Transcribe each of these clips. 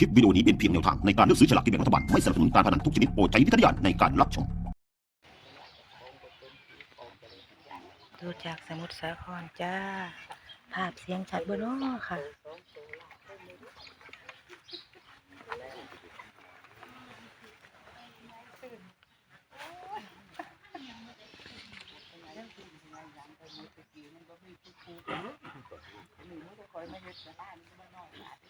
คลิปวิดีโอนี้เป็นเพียงแนวทางในการเลือกซื้อฉลากกินแบ่งรัฐบาล ไม่สนับสนุนการพนันทุกชนิดโปรดใช้วิจารณญาณในการรับชม ดูจากสมุทรสาครจ้า ภาพเสียงชัดเบอร์น้อค่ะครับกา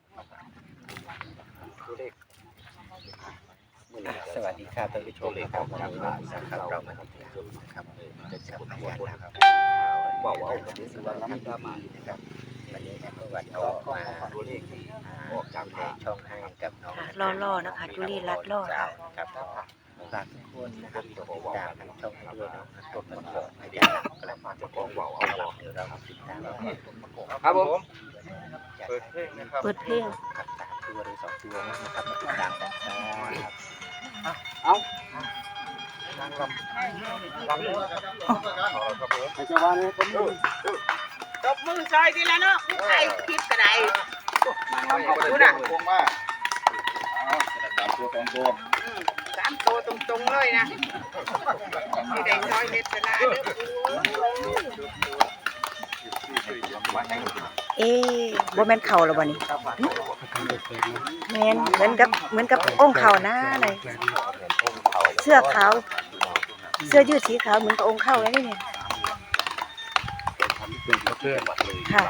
ตัวเลขสวัสดีครับท่านผู้ชมนะครับวันนี้นะครับเรามาที่ครับเป็นสัปดาห์นะครับบอกว่าวันนี้สุวรรณล้ำมานะครับวันนี้ครับวันก็มาตัวเลขออกจากช่องให้กับน้องค่ะล่อๆนะคะจุลีรัตน์ล่อค่ะครับฝากทุกคนนะครับกดติดตามทางช่องให้ด้วยนะครับต้นมะกอกอาจารย์กระมาจะกองว่าวเอาวเดี๋ยวเรามาติดตามว่าต้นมะกอกครับผมเปิดเพลงนะครับเปิดเพลงขับสาม ตัวหรือสองตัวนะครับมาติดตามกันครับเอานางลำลำเลยครับผมไอ้เจ้าว่าเนี่ยผมดูตบมือซอยดีแล้วเนาะผู้ชายคลิปกระไดนางรำเขาก็ได้โกงมากเอสามตัวสองตัวอืมสามโตวตรงๆเลยนะที่ได้ซอยเม็ดกระดาษเด้อมาแห้ง เอ๊บ่แม่นเข่าแล้วบ่นี่แม่นเหมือนกับเหมือนกับองค์เข่าหน้าเลยเสื้อขาวเสื้อยืดสีขาวเหมือนกับองค์เข่าเลยนี่เนี่ยค่ะ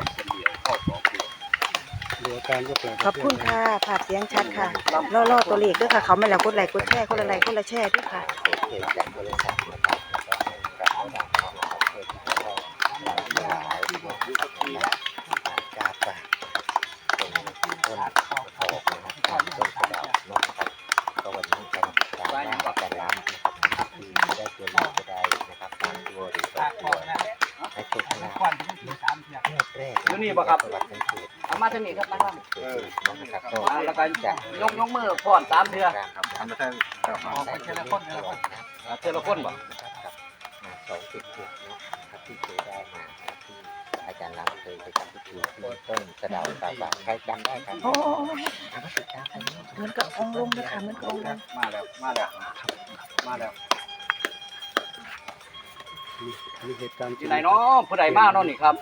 ขอบคุณค่ะภาพเสียงชัดค่ะล่อๆตัวเลขด้วยค่ะ เขาไมาแล้วกดไลค์กดแชร์คนละไลค์คนละแชร์ด้วยค่ะ รกประวัติสังเอามาทางนี้ครับมาทางนี้เออนะครับก็แล้วก็จะยกยกมือพ่อนสามเทื่อครับทำมาได้เทละคนเทละคนเทื่อละคนบ่ครับสองจุดจุดนะครับที่เคยได้มาที่อาจารย์ล้ำเคยไปทำพิธีที่ต้นกระดาวตาบาใครจำได้ครับโอ้เหมือนกับองค์ลงเลยค่ะเหมือนองค์ลงมาแล้วมาแล้วมาแล้วมีเหตุการณ์ที่ไหนเนาะผู้ใดมาเนาะนี่ครับ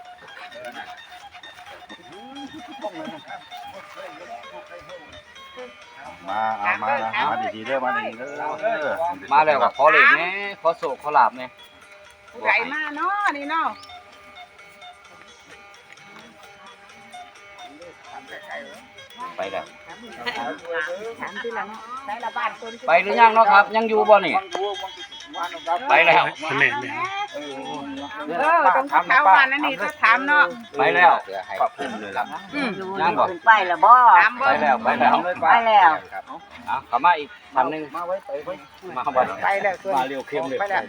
มาเอามามาดีๆเด้อมาดีๆเด้อมาแล้วก็ขอเลขแหน่ขอโศกขอลาบแหน่ผู้ใดมาเนาะนี่เนาะไปแล้วถามที่ละเนาะได้ละบ้านคนไปหรือยังเนาะครับ ยังอยู่บ่นี่ไปแล้ว เออตรงเท้าบ้านนั่นนี่ก็ถามเนาะไปแล้วเสือให้ขอบคุณเลยล่ะอืมยังบ่ไปแล้วบ่ถามไปเบิ่งแล้วไปแล้วไปแล้วครับอะเข้ามาอีกพันหนึงมาไว้ไปไว้มาเข้าไปไปแล้วตัวมาเร็วเข้มเลยไปแล้ว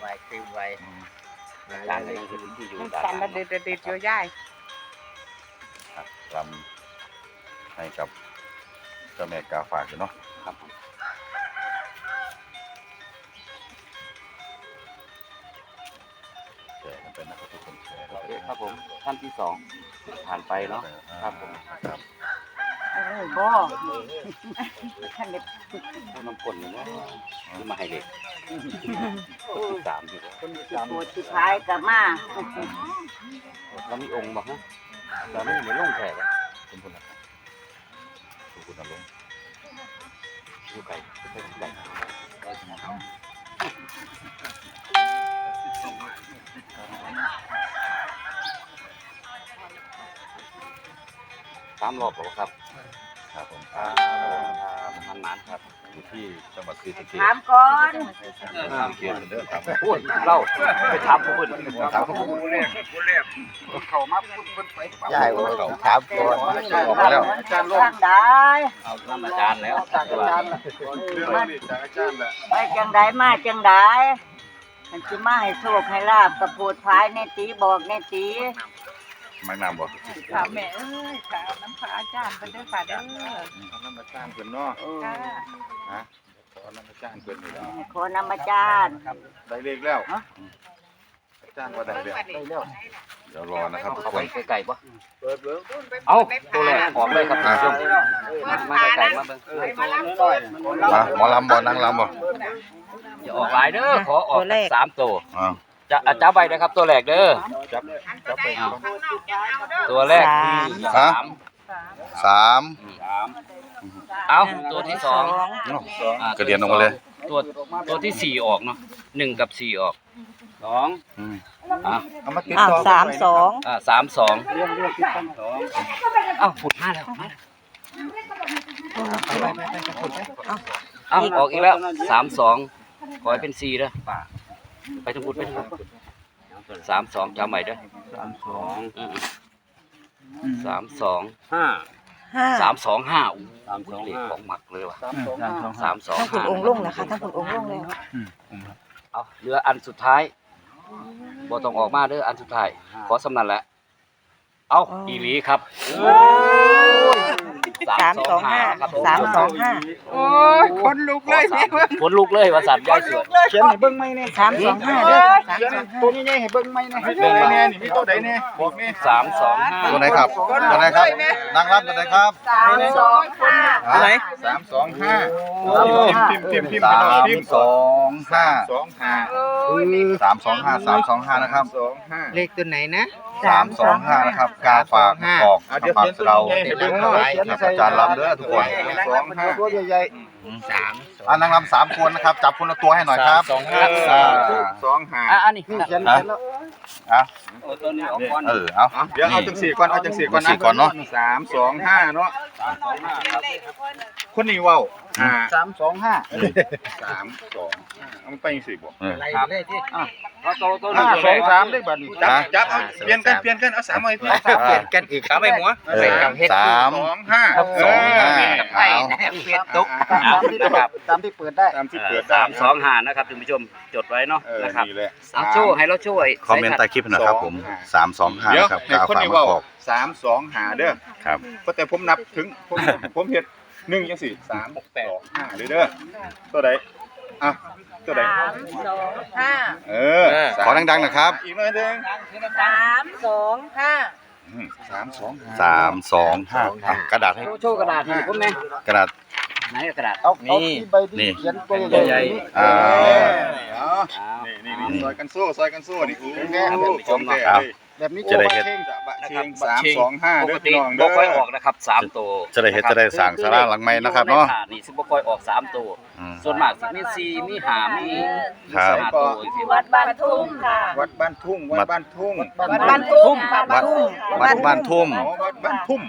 ไว้คือไว้จานนี้คือที่อยู่มันด้านสั่นหลัระงเด็ดระเด็ดอยู่ยายรำให้กับเจ้าแม่กาฝากอยู่เนาะ ครับผมแชร์กันไปนะครับทุกคนแชร์โอเคครับผมท่านที่สองผ่านไปเนาะครับผมครับเออบ่ท่านเด็ดผู้นำคนนี่เนาะที่มาให้เด็กคนที่สามที่ตัวสุดท้ายก็มาเรามีองค์บ่ฮะเราไม่เหมือนลงแขกามรอบหรอครับ ครับผมครับมันมันครับอยู่ที่จังหวัดศรีสะเกษถามก่อนศรีสะเกษเด้อครับพูดเล่าไปถามผู้อื่นถามผู้อื่นเขามาพูดเพิ่นไปยายว่าเขาถามก่อนออกมาแล้วอาจารย์ลงทางใดเอาอาจารย์แล้วอาจารย์และเรื่องนี้จากอาจารย์ละไปจังใดมาจังใดมันสิมาให้โชคให้ลาบกับโพดพายในตีบอกในตี มักน้ำบ่ค่ะแม่เอ้ยค่ะน้ำพระอาจารย์เป็นเด้อค่ะเด้อขอน้ำอาจารย์เพิ่นเนาะค่ะฮะขอน้ำอาจารย์เพิ่นนี่ล่ะขอนำอาจารย์ได้เลขแล้วอาจารย์ว่าได้แล้วได้แล้วเดี๋ยวรอนะครับทุกคนไก่ปะเอาตัวแรกออกเลยครับอะมาไกลๆมาเบิ่งมาหมอลำบ่นางลำบ่อย่าออกหลายเด้อขอออกตัวแรกสามตัวอ่า จะอาจับไว้นะครับตัวแรกเด้อ จับจับไปตัวแรกคือสามสามสามเอาตัวที่สองอ่ากระเด็นออกมาเลยตัวตัวที่สี่ออกเนาะหนึ่งกับสี่ออกสองอืมอะเอามาติดอ้าวต่อสามสองอ่าสามสองเรื่องเรื่องติดต่อสองเอ้าผุดมาแล้วมาเอ้าออกอีกแล้วสามสองขอให้เป็นสี่เด้อป่า ไปทางพุทธไปทางพุทธสามสองจำไว้เด้อสามสองอืมสามสองห้าห้าสามสองห้าอู้สามสองเลขของหมักเลยว่ะสามสองห้าสามสองทั้งคุณห้าองค์ลงนะคะทั้งคุณองค์ลงแล้วเอาเหลืออันสุดท้ายบ่ต้องออกมาเด้ออันสุดท้ายขอสำนันแหละเอาอีหลีครับ สามสองห้าครับสามสองห้าโอ้ยคนลุกเลยแม่เบิ่งขนลุกเลยว่าสัตว์ยายสวย เขียนให้เบิ่งไหมเนี่ยสามสองห้าเด้อสามเขียนสองห้าตัวนี้ไงให้เบิ่งไหมเนี่ยให้เบิ่งไหม เนี่ยนี่มีตัวใดเนี่ยบอกนี่สามสองห้าตัวไหนครับตัวไหนครับนางลำตัวไหนครับสามสองห้าตัวไหนสามสองห้าพิมพ์พิมพ์พิมพ์พิมพ์สามพิมพ์สองห้าสองห้าสามสองห้าสามสองห้านะครับสองห้าเลขตัวไหนนะ สามสองห้านะครับกาฝากกอกอะเดี๋ยวฝากเขียนตัวเรานี้ไงให้เบิ่งเท่าไหร่ครับอาจารย์ลำเด้อทุกคนสองห้าตัวใหญ่สามอ่านางลำสามคนนะครับ จับคนละตัวให้หน่อยครับสองห้าอ่าสองห้าอะอันนี้เขียนเขียนแล้วอะตัวนี้ออกก่อนเออเอาเดี๋ยวเอาจังสี่ก่อนเอาจังสี่ก่อนจังสี่ก่อนเนาะสามสองห้าเนาะคนนี้เว้า ห้าสามสองห้าสามสองห้าเอามันไปจังสี่บ่เออครับเอาตัวตัวห้านี้สองสามได้บัดนี้จับจับเอาเปลี่ยนกันเปลี่ยนกันเอาสามเอาให้เพื่อนเปลี่ยนกันอีกสามไปหัวเออสามสองห้าสองห้าไพ่เปลี่ยนตุกเอานะครับตามที่เปิดได้ตามที่เปิดสามสองห้านะครับท่านผู้ชมจดไว้เนาะเออนะครับนี่แหละเอาโชว์ให้เราช่วยคอมเมนต์ใต้คลิปหน่อยครับผมสามสองห้าเดี๋ยวนะครับให้กาคนฝากนี้มาเว้ากอกสามสองหาเด้อครับก็แต่ผมนับถึงผมผมเฮ็ด หนึ่งจังสี่สามหกแปดห้าเด้อเด้อตัวใดอะตัวใดสามสองห้าเออขอดังๆนะครับ อีกหน่อยหนึงสามสองห้าอืมสามสองห้าสามสองห้าอะกระดาษให้โชว์กระดาษให้ผมแม่กระดาษ ไหนกระดาษเอาเอาที่ใบนี่ เขียนตัวใหญ่อ่า เอาเอานี่นี่นี่ซอยกันสู้ซอยกันสู้นี่อู้แน่ของแท้ครับเลย แบบนี้จะได้เฮ็ดเชิงจะบะเชิงบัตสารมเชิงสองห้าปเด้กอติพี่น้องบ่เด้อค่อยออกนะครับสามตัวจะได้เฮ็ดจะได้สั่งศาลาหลังใหม่นะครับเนาะนี่สิบ่ค่อยออกสามตัวอืม ส่วนมากสิมีสี่มีห้ามีครับ ห้าตัวอีกทีวัดบ้านทุ่งค่ะ วัดบ้านทุ่งวัดบ้านทุ่งวัดบ้านทุ่งค่ะวัดวัดบ้านทุ่ม อ๋อวัดบ้านทุ่ม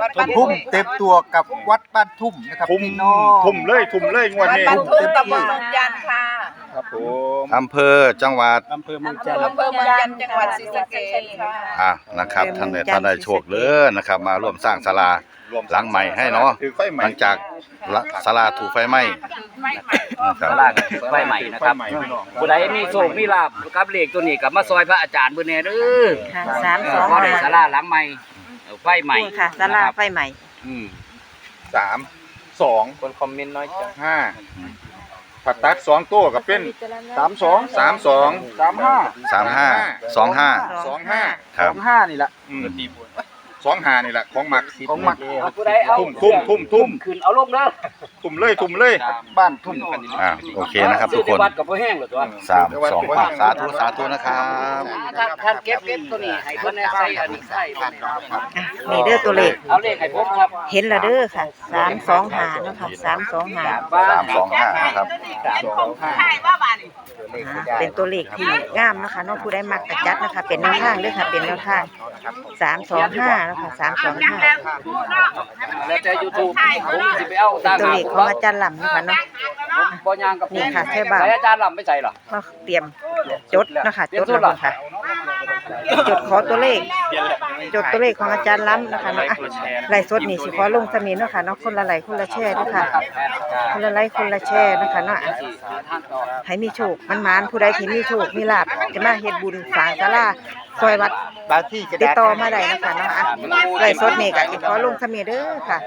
วัดบ้านทุ่มเต็มตัวกับวัดบ้านทุ่มนะครับทุ่มพี่น้องทุ่มเลยทุ่มเลยงวดนี้บ้านทุ่งตำบลเมืองจันทร์ค่ะ ครับผมอำเภอจังหวัดอำเภอเมืองจันทร์จังหวัดศรีสะเกษค่ะ อะนะครับท่านใดท่านได้โชคเลยนะครับ มาร่วมสร้างศาลารวมหลังใหม่ให้เนาะ ถือไฟใหม่หลังจากละศาลาถูกไฟไหม้นะครับตลาดไฟใหม่นะครับไฟใหม่พี่น้องผู้ใดมีโชคมีลาภกับเลขตัวนี้ก็มาซอยพระอาจารย์เบิ่นแน่เด้อค่ะสามสองขอได้ห้าศาลาหลังใหม่เอาไฟใหม่นี่ค่ะศาลาไฟใหม่ อืมสามสองคนคอมเมนต์น้อยจังห้า ผัดตัดสองตัวกับเป็นสามสองสามสองสามห้าสามห้าสองห้าสองห้าครับ สองห้านี่แหละ อืม สองห้านี่แหละของหมักของหมักเอาผู้ใดเอาทุ่มทุ่มทุ่มทุ่มขึ้นเอาลงเด้อทุ่มเลยทุ่มเลยบ้านทุ่มอะโอเคนะครับทุกคนซื้อที่วัดกับบ่แห้งเหรอตัวสามสองห้าสาธุสาธุนะครับท่านท่านเก็บเก็บตัวนี้ให้เพิ่นได้ใส่อันนี้ใส่เพิ่นเอาอะนี่เด้อตัวเลขเอาเลขให้ผมครับเห็นและเด้อค่ะสามสองห้าเนาะค่ะสามสองห้าสามสองห้านะครับสองห้าอ่า เป็นตัวเลขที่งามนะคะเน้องผู้ได้มักกระจัดนะคะ เป็นแนวทางเด้วยค่ะ เป็นแนวทางสามสองห้านะคะสามสองห้าเแล้วแต่ YouTube ผมสิไปเอาต่างตัวหากเลขผมของว่าอาจารย์ลำนะคะเนาะผมบ่ย่างกับนี่ค่ะแค่บาทใส่อาจารย์ลำไม่ใส่หรอก็เตรียมจดนะคะจดแล้วค่ะ จดขอตัวเลข จดตัวเลขของอาจารย์ล้ำนะคะเนาะอะไล่สดนี่สิขอลงสมีเนาะค่ะเนาะคนละไลค์คนละแช่ด้วยค่ะคนละไลค์คนละแช่นะคะเนาะอะสิหาทางต่อให้มีโชคมันมานผู้ใดที่มีโชคมีลาภจะมาเฮ็ดบุญสร้างศาลา ซอยวัดบางที่กระติดดาษต่อมาได้นะคะเนาะอะไล่สดนี่ก็สิขอลงสมีเด้อค่ะ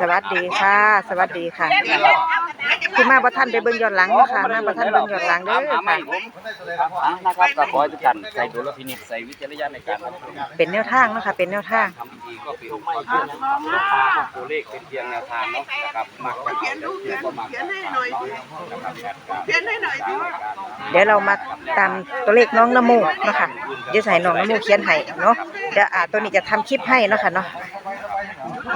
สวัสดีค่ะ สวัสดีค่ะคุณมาบ่ทันได้เบิ่งย้อนหลังเนาะค่ะมาบ่ทันเบิ่งย้อนหลังเด้อหาไม่ค่ะผมอะ นะครับก็ขอให้ทุกท่านใส่ดุลพินิจใส่วิจารณญาณในการรับชม เป็นแนวทางเนาะค่ะ เป็นแนวทาง ทำดีก็เป็นความเชื่อตัวเลขเป็นเพียงแนวทางเนาะนะครับมักจะเอาแต่เชื่อบ่มักจะเอาเนาะนะครับ เขียนให้หน่อยเดี๋ยวเรามาตามตัวเลขน้องนโมเนาะค่ะเดี๋ยวใส่น้องนโมเขียนให้เนาะเดี๋ยวอ่าตัวนี้จะทำคลิปให้เนาะค่ะเนาะ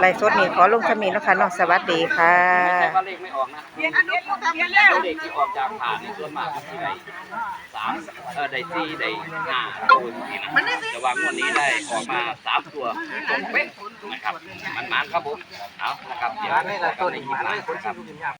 ไลฟ์สดนี่ขอลงสมีเนาะค่ะเนาะสวัสดีค่ะ ไม่ใช่ว่าเลขไม่ออกนะตัวเลขที่ออกจากผ่านในส่วนมากมันสิได้สามเออได้สี่ได้ห้าตัวนี่นะแต่ว่างวดนี้ได้ออกมาสามตัวตรงเป๊ะนะครับมันมันครับผมเอานะครับเดี๋ยวเราก็ในคลิปหน้าครับ